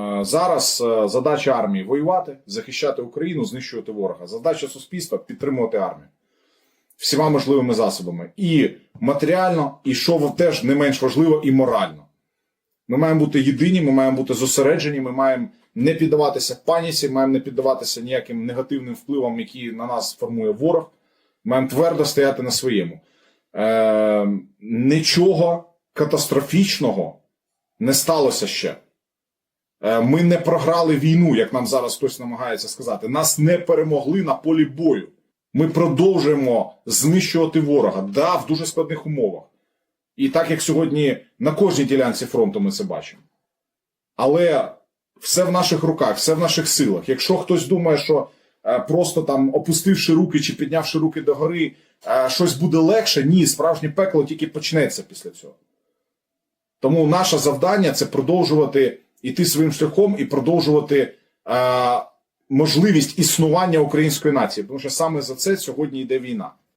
Е, Зараз е, задача армії воювати, захищати Україну, знищувати ворога. Задача суспільства підтримувати армію всіма можливими засобами. І матеріально, і що теж не менш важливо, і морально. Ми маємо бути єдині, ми маємо бути зосереджені, ми маємо не піддаватися паніці, маємо не піддаватися ніяким негативним впливам, які на нас формує ворог. Маємо твердо стояти на своєму. Е, нічого катастрофічного не сталося ще. Е, Ми не програли війну, як нам зараз хтось намагається сказати. Нас не перемогли на полі бою. Ми продовжуємо знищувати ворога, да, в дуже складних умовах. І так як сьогодні на кожній ділянці фронту ми це бачимо. Але все в наших руках, все в наших силах. Якщо хтось думає, що е, просто там опустивши руки чи піднявши руки догори, е, щось буде легше, ні, справжнє пекло тільки почнеться після цього. Тому наше завдання це продовжувати йти своїм шляхом і продовжувати можливість існування української нації, тому що саме за це сьогодні йде війна.